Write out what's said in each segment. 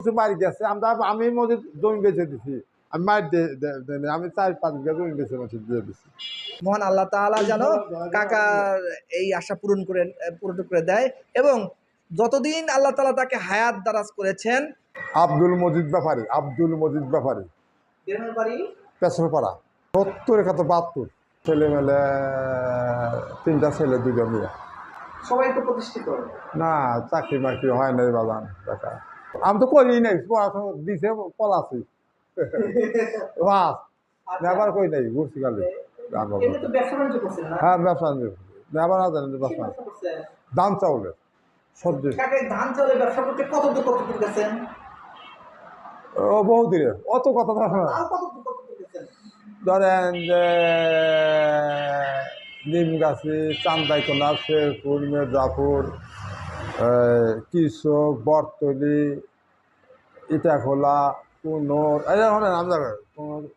কিছু বাড়ি গেছে আমরা আমি মসজিদ জমি বেঁচে দিছি। আমি মার দে- আমি চার পাঁচ বিঘা জমি বেঁচে মসজিদ দিয়ে দিছি। মহান আল্লাহ তাআলা যেন কাকার এই আশা পূরণ করে পূরণ করে দেয় এবং যতদিন আল্লাহ তালা তাকে হায়াত দারাজ করেছেন আব্দুল মজিদ ব্যাপারী আব্দুল মজিদ ব্যাপারী। পেছরপাড়া সত্তর একাত্তর বাহাত্তর। ছেলে মেলে তিনটা ছেলে দুজন মেয়ে। সবাই তো প্রতিষ্ঠিত। না চাকরি মাকরি হয় নাই বাজান দেখা আমি তো করি নাই পড়াশোনা দিছে পলাছি বাস নেবার কই নাই ঘুরছি করছেন না? হ্যাঁ ব্যবসা নেবার না জানেন ব্যবসা? দাম চাউলের সবজি। ধান চাউলের ব্যবসা করতে কত দূর কত দূর গেছেন? ও বহু দূরে অত কথা তো না। আর কত দূর কত দূর গেছেন? ধরেন যে নিমগাছি চান্দাইকোনা শেরপুর মির্জাপুর কৃষক বরতলি ইটাখোলা কুনোর এই ধরনের নাম যাবে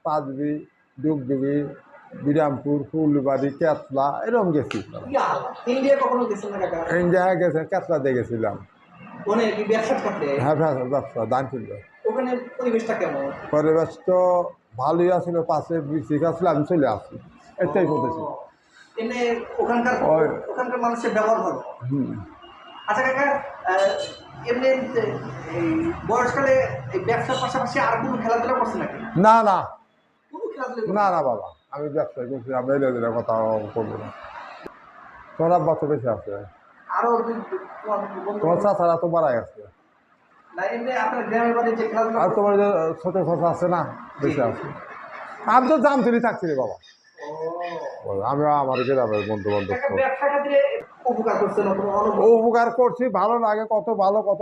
পাঁচবি ডুগডুগি বিরামপুর ফুলবাড়ি কেতলা এরকম গেছি ইন্ডিয়া গেছে কেতলা দিয়ে গেছিলাম। হ্যাঁ ব্যবসা- ধান কিনবে পরিবেশ তো ভালোই আছিল পাশে বৃষ্টি আসলে আমি চলে আসি এটাই এমনি ওখানকার ওখানকার মানুষের ব্যবহার ভালো? হুম। আচ্ছা কাকা এমনি বয়সকালে ব্যবসার পাশাপাশি আর কোনো খেলাধুলা করছে নাকি? না না। না না বাবা। আমি ব্যবসা করছি আমি এলে কথা করব না। তোমার আব্বা তো বেশি আছে। আরও তোমার চাচারা তো মারা গেছে যে খেলাধুলা আর তোমার যে ছোট চাচা আছে না বেশি আছে। আমি তো জাম তুলি থাকছি রে বাবা। আমি আমার গ্রামের বন্ধু বান্ধব উপকার করছে ভালো লাগে কত ভালো কত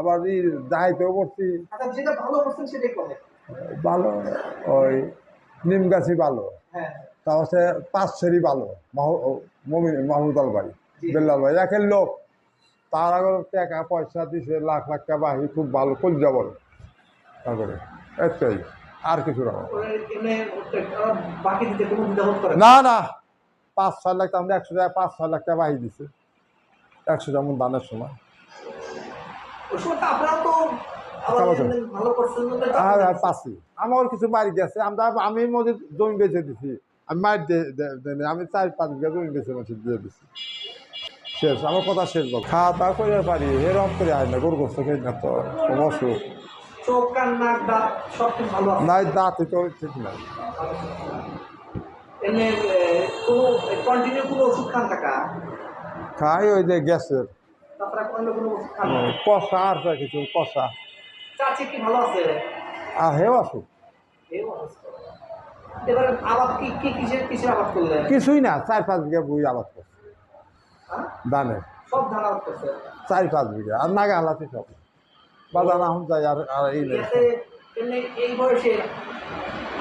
আবার ই দায়িত্বও করছি। আচ্ছা ভালো ওই নিম গাছি ভালো হ্যাঁ। তা হচ্ছে পাঁচ সেরি ভালো মাহমুদ আল ভাই বেল্লাল ভাই একের লোক তার আগে টাকা পয়সা দিছে লাখ লাখ টাকা বাহি খুব ভালো কল যাবল তারপরে এটাই। আর কিছু না। না না। পাঁচ ছয় লাখ আমরা একশো টাকা পাঁচ ছয় লাখ টাকা বাহি দিছে। একশো যেমন দানের সময়। আর পাচ্ছি আমার কিছু বাড়ি গেছে। আমরা আমি মসজিদ জমি বেঁচে দিছি। আমি মার দে- দে- আমি চার পাঁচ বিঘা জমি বেঁচে মসজিদ দিয়ে দিছি। শেষ আমার কথা শেষ বল। খাওয়া দাওয়া করে পারি এরকম করে আয় না গরু গোস্ত খেয়ে না তো অসুখ। চোখ কান নাক দাঁত সব কিছু ভালো আছে? নাই দাঁত তো ঠিক নাই এমনি কোনো কন্টিনিউ কোনো ওষুধ খান টাকা? খাই ওই যে গ্যাসের। তারপরে অন্য কোনো ওষুধ খান না কষা আর কিছু কষা। চাচি কি ভালো আছে? আর হেও আসুক এই অবস্থা। এবার আবাদ কি কি কিসের কিসের আবাদ করলেন কিছুই না চার পাঁচ বিঘা বই আবাদ করছে। হ্যাঁ? সব ধান আবাদ করছে? চার পাঁচ বিঘা আর নাগা হালাতে সব। বাজার এখন যাই আর আর এই এই বয়সে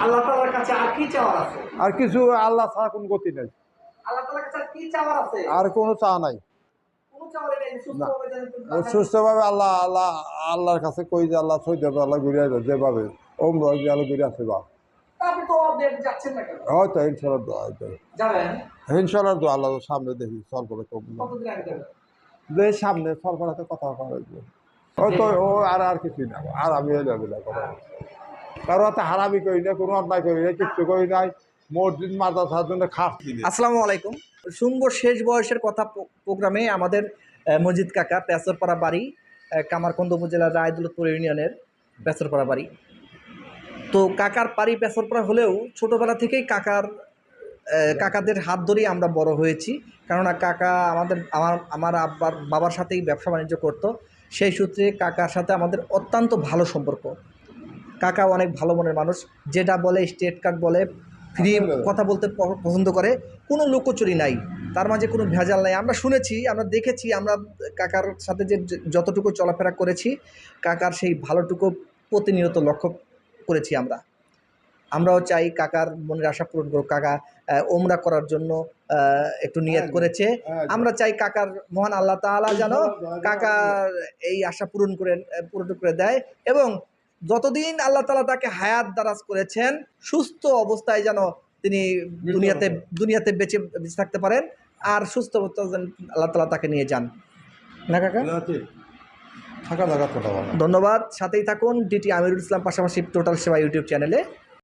আল্লাহ তালার কাছে আর কি চাওয়ার আছে? আর কিছু আল্লাহ ছাড়া কোনো গতি নেই। আল্লাহ তালার কাছে আর কি চাওয়ার আছে? আর কোনো চা নাই। সুস্থভাবে আল্লাহ আল্লাহ আল্লাহর কাছে কই যে আল্লাহ সই দেবে আল্লাহ ঘুরে আসবে যেভাবে। ওম রয়ে গেল ঘুরে আসবে বা। না হয়তো ইনশাল্লাহ দোয়া হয়তো ইনশাল্লাহ দোয়া আল্লাহ সামনে দেখি সল করে কম যে সামনে সল করাতে কথা হবে হয়তো ও আর আর কিছুই না আর আমি এলে দিলে কথা কারও হাতে হারামি করি না কোনো অন্যায় করি না কিচ্ছু করি নাই মসজিদ মাদ্রাসার জন্য খাস আসসালামু আলাইকুম। শুনব শেষ বয়সের কথা প্রোগ্রামে আমাদের মজিদ কাকা পেসরপাড়া বাড়ি কামারকন্দ উপজেলার রায়দুলপুর ইউনিয়নের পেসরপাড়া বাড়ি। তো কাকার বাড়ি পেসরপাড়া হলেও ছোটোবেলা থেকেই কাকার কাকাদের হাত ধরেই আমরা বড় হয়েছি। কেননা কাকা আমাদের আমার আমার আব্বার বাবার সাথেই ব্যবসা বাণিজ্য করতো। সেই সূত্রে কাকার সাথে আমাদের অত্যন্ত ভালো সম্পর্ক। কাকা অনেক ভালো মনের মানুষ যেটা বলে স্টেট কার্ড বলে ফ্রি কথা বলতে পছন্দ করে কোনো লোকচুরি নাই। তার মাঝে কোনো ভেজাল নাই। আমরা শুনেছি আমরা দেখেছি আমরা কাকার সাথে যে যে- যতটুকু চলাফেরা করেছি কাকার সেই ভালোটুকু প্রতিনিয়ত লক্ষ্য করেছি আমরা। আমরাও চাই কাকার মনের আশা পূরণ করুক। কাকা ওমরা করার জন্য একটু নিয়ত করেছে। আমরা চাই কাকার মহান আল্লাহ তাআলা যেন কাকার এই আশা পূরণ করে পূরণ করে দেয় এবং যতদিন আল্লাহ তালা তাকে হায়াত দারাজ করেছেন সুস্থ অবস্থায় যেন তিনি দুনিয়াতে দুনিয়াতে বেঁচে বেঁচে থাকতে পারেন আর সুস্থ অবস্থায় যেন আল্লাহ তালা তাকে নিয়ে যান। না কাকা? ধন্যবাদ। সাথেই থাকুন। ডিটি আমিরুল ইসলাম পাশাপাশি টোটাল সেবা ইউটিউব চ্যানেলে।